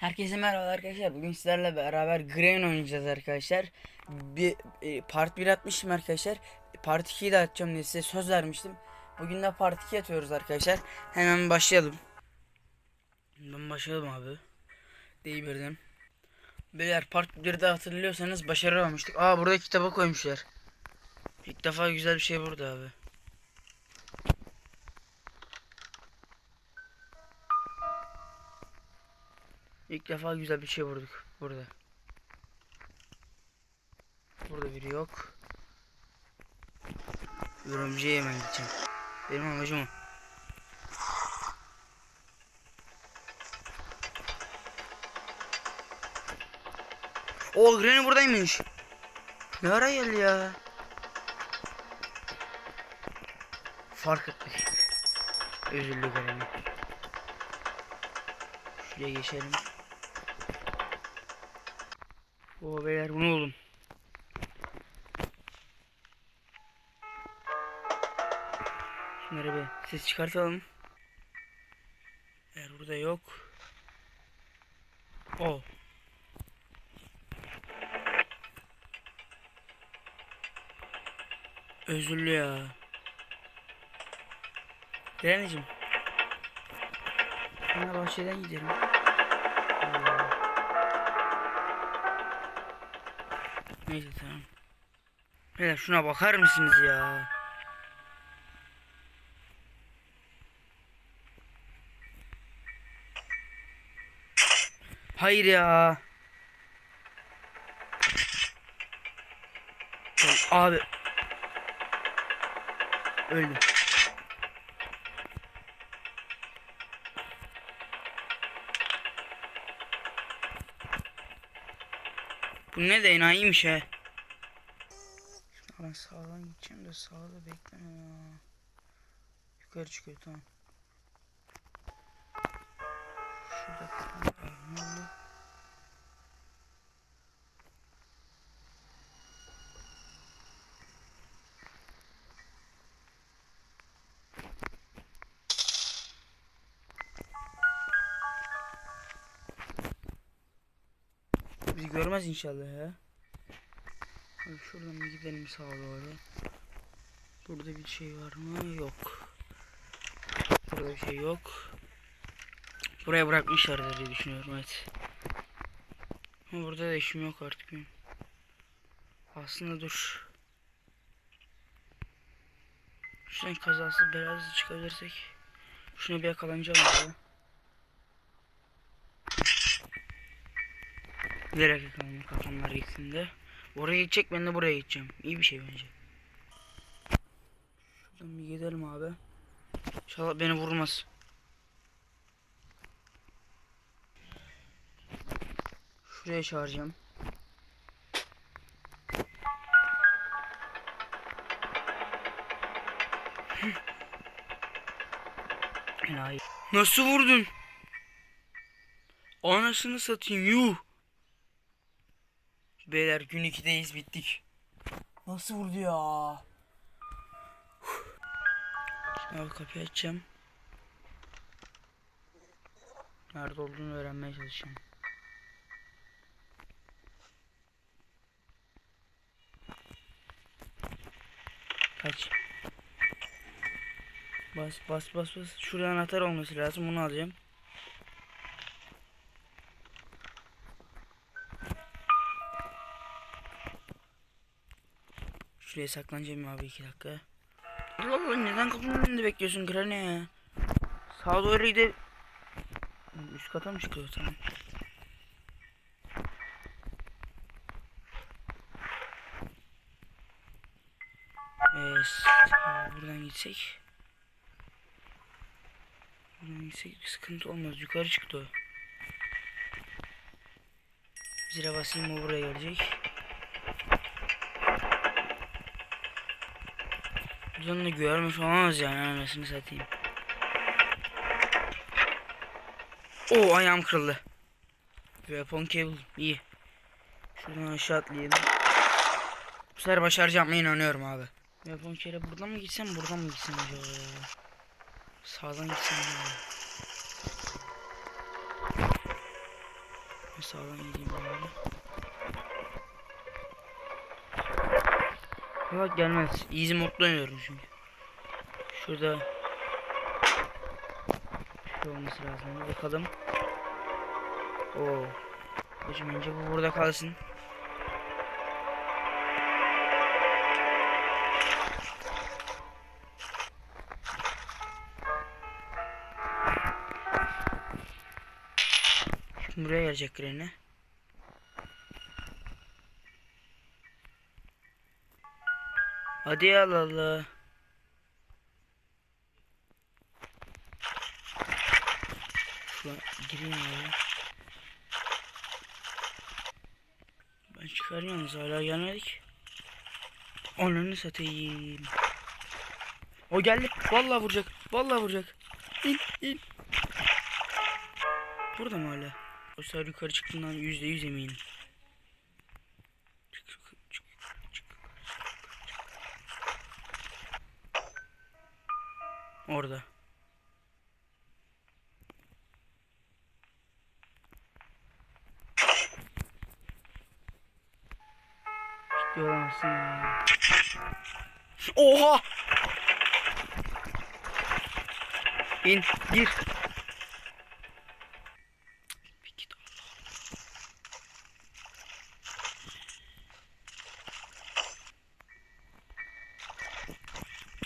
Herkese merhaba arkadaşlar. Bugün sizlerle beraber Grain oynayacağız arkadaşlar. Bir e, part 1 atmıştım arkadaşlar. Part 2'yi de atacağım diye size söz vermiştim. Bugün de part 2 atıyoruz arkadaşlar. Hemen başlayalım. Ben başlayalım abi. Değbirden. Beyler part 1'de hatırlıyorsanız başarı almıştık. Aa burada kitaba koymuşlar. İlk defa güzel bir şey burada abi. İlk defa güzel bir şey vurduk burada. Burada biri yok. Örümceğe hemen gideceğim. Benim amacım o. O Granny buradaymış. Ne ara geldi ya? Fark ettik. Üzüldü Granny. Şuraya geçelim. O beyler bunu buldum. Şunları bir ses çıkartalım. Eğer burada yok. O. Özürlü ya. Direneciğim. Bana bahçeden gidelim. Neyse tamam. Beyler şuna bakar mısınız ya? Hayır ya. Abi. Öldüm. Ne de enayiymiş he. Ben sağdan gideceğim de sağda bekleme ya. Yukarı çıkıyor tamam. Görmez inşallah ya. Hadi şuradan bir gidelim sağa doğru. Burada bir şey var mı? Yok. Burada bir şey yok. Buraya bırakmışlardır diye düşünüyorum evet. Burada da işim yok artık. Aslında dur. Şuradan kazasız belasız çıkabilirsek. Şuna bir yakalanacağım ya. Bilerek yakalanma kafamlar gitsin de. Oraya gidecek ben de buraya gideceğim. İyi bir şey bence. Şuradan bir gidelim abi. İnşallah beni vurmaz. Şuraya çağıracağım. Nasıl vurdun? Anasını satayım yuh. Beyler gün 2'deyiz bittik. Nasıl vurdu ya? Abi kapıyı açacağım. Nerede olduğunu öğrenmeye çalışacağım. Kaç. Bas bas bas bas. Şurada anahtar olması lazım. Bunu alacağım. Şuraya saklanacağım abi iki dakika. Allah Allah neden kapının önünde bekliyorsun Granny ya? Sağa doğru gide... Üst kata mı çıkıyor tamam. Evet, buradan gitsek. Buradan gitsek sıkıntı olmaz. Yukarı çıktı o. Zile basayım o buraya gelecek. Buradan da görmüş olamaz yani anasını satayım. Oo ayağım kırıldı. Weapon cable iyi. Şuradan aşağı atlayayım. Bu sefer başaracağım inanıyorum abi. Weapon cable buradan mı gitsem buradan mı gitsem acaba ya? Sağdan gitsem ya. Sağdan gideyim böyle. Yok gelmez. Easy modda oynuyorum çünkü. Şurada şey olması lazım. Bakalım. Oo. Hocam önce bu burada kalsın. Şimdi buraya gelecek Granny. Hadi Allah Allah. Şuna gireyim ya. Ben çıkarım yalnız hala gelmedik. Ananı satayım. O geldi. Vallahi vuracak. Vallahi vuracak. İn in. Burada mı hala? O sefer yukarı çıktığından yüzde yüz eminim. Çık, çık, çık, çık. Orada. Olamazsın ya. Oha! İn, gir.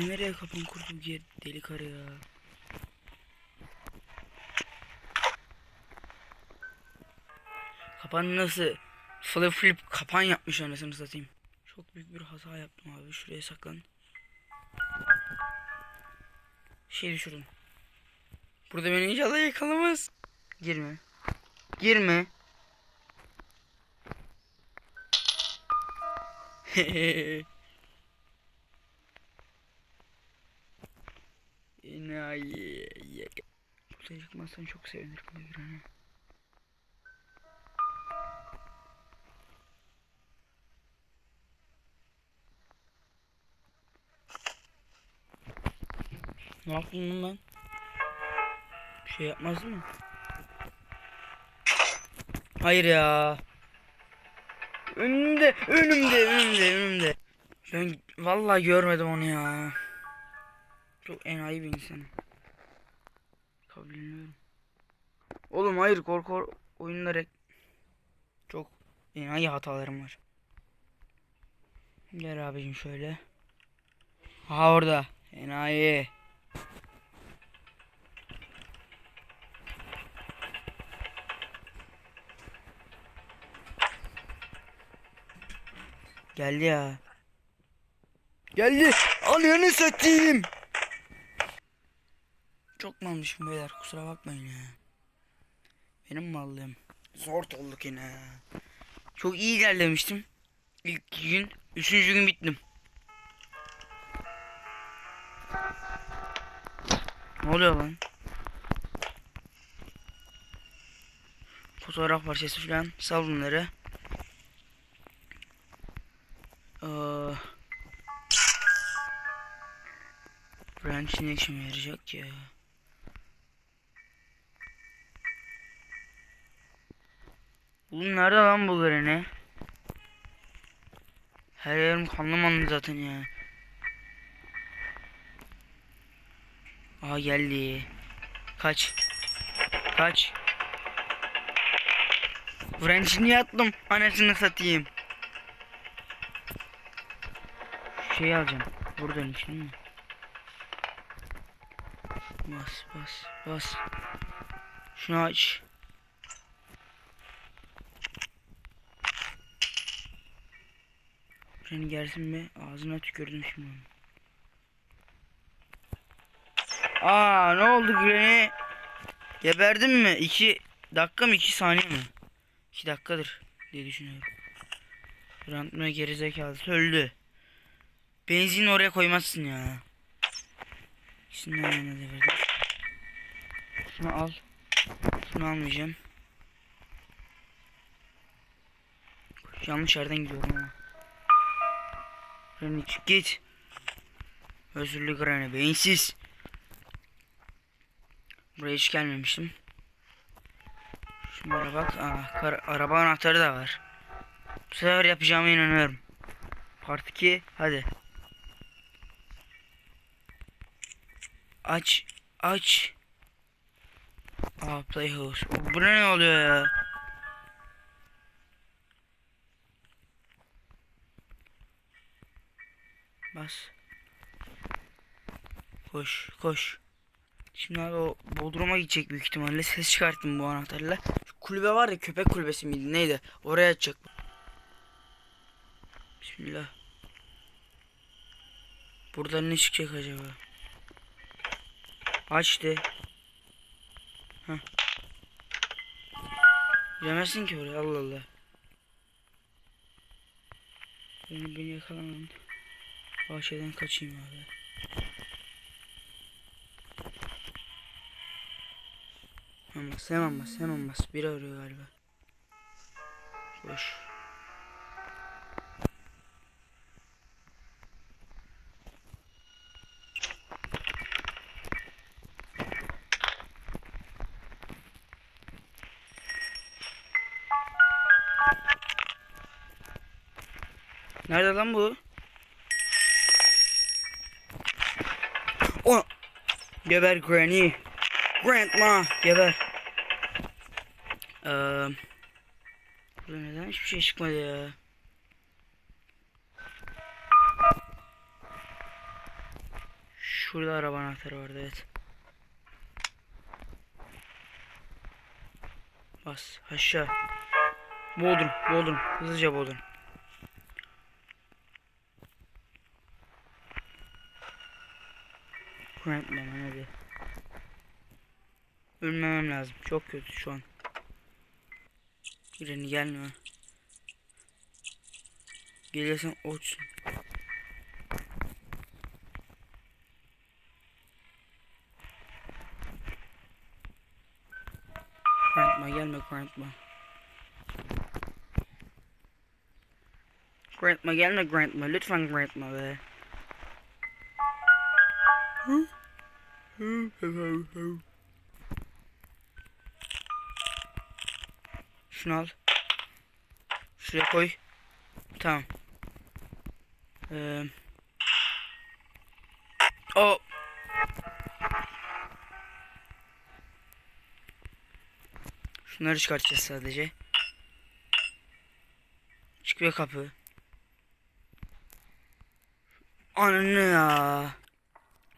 Nereye kapan kurdu gir deli karı ya. Kapan nasıl? Flip flip kapan yapmış anasını satayım. Çok büyük bir hata yaptım abi. Şuraya saklan. Şey düşürdüm. Burada beni inşallah yakalamaz. Girme. Girme. Enayi. Buraya çıkmazsan çok sevinirim. bir an. Ne yaptın lan? Bir şey yapmaz mı? Hayır ya. Önümde, önümde, önümde, önümde. Ben vallahi görmedim onu ya. Çok enayi bir insan. Kabulleniyorum. Oğlum hayır korku oyunları çok enayi hatalarım var. Gel abicim şöyle. Ha orada. Enayi. Geldi ya. Geldi. Ananı satayım. Çok malmışım beyler kusura bakmayın ya. Benim mallığım. Zor olduk yine. Çok iyi ilerlemiştim. İlk gün. Üçüncü gün bittim. Ne oluyor lan? Fotoğraf parçası falan sal bunları. Ee, Branch ne işime yarayacak ya? Oğlum nerede lan bu ne? Her yerim kanlı zaten ya. Aa geldi. Kaç. Kaç. Branch'i niye attım? Anasını satayım. Şey alacağım. Buradan mi? Bas bas bas. Şunu aç. Seni gelsin mi? Ağzına tükürdüm şimdi. Aa ne oldu Granny? Geberdin mi? 2 dakika mı 2 saniye mi? 2 dakikadır diye düşünüyorum. Rantma gerizekalısı öldü. Benzin oraya koymazsın ya. İkisinden yana devirdim. Şunu al. Şunu almayacağım. Yanlış yerden gidiyorum ama. Granny çık git. Özürlü Granny beyinsiz. Buraya hiç gelmemiştim. Şunlara bak. Aa, araba anahtarı da var. Bu sefer yapacağıma inanıyorum. Part 2 hadi. Aç. Aç. Aa Playhouse. Bu ne oluyor ya? Bas. Koş koş. Şimdi abi o Bodrum'a gidecek büyük ihtimalle. Ses çıkarttım bu anahtarla. Şu kulübe var ya köpek kulübesi miydi neydi? Oraya açacak. Bismillah. Buradan ne çıkacak acaba? Açtı. Heh. Ki oraya Allah Allah. Beni, beni yakalamayın. Bahçeden kaçayım abi. Hemen bas, hemen bas, hemen bas. Biri arıyor galiba. Boş. Nerede lan bu? O Geber Granny. Grandma geber. Burada neden hiçbir şey çıkmadı ya? Şurada araba anahtarı vardı evet. Bas aşağı. Bodrum, Bodrum. Hızlıca Bodrum. Grandma hadi. Ölmemem lazım. Çok kötü şu an. Birini gelme. Gelirsen uçsun. Grandma gelme Grandma. Grandma gelme Grandma. Lütfen Grandma be. Şunu al. Şuraya koy. Tamam. Ee, o. Şunları çıkartacağız sadece. Çıkıyor kapı. Ananı ya.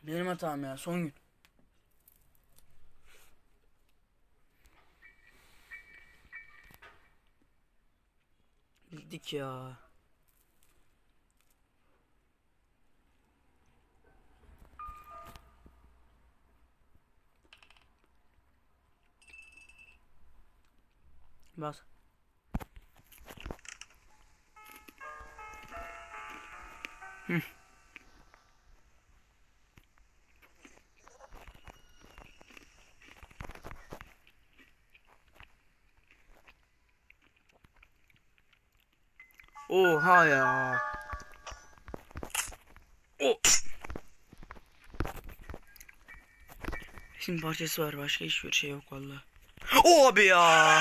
Benim hatam ya son gün. Bildik ya. Bas. Hı. Oha ya. O. Şimdi parçası var başka hiçbir şey yok valla. Abi ya.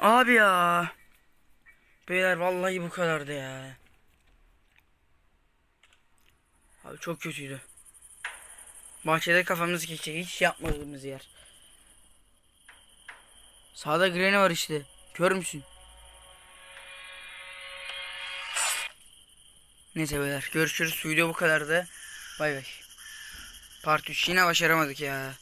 Abi ya. Beyler vallahi bu kadardı ya. Abi çok kötüydü. Bahçede kafamız geçecek hiç yapmadığımız yer. Sağda Granny var işte. Kör müsün? Neyse beyler görüşürüz. Video bu kadardı. Bay bay. Part 3 yine başaramadık ya.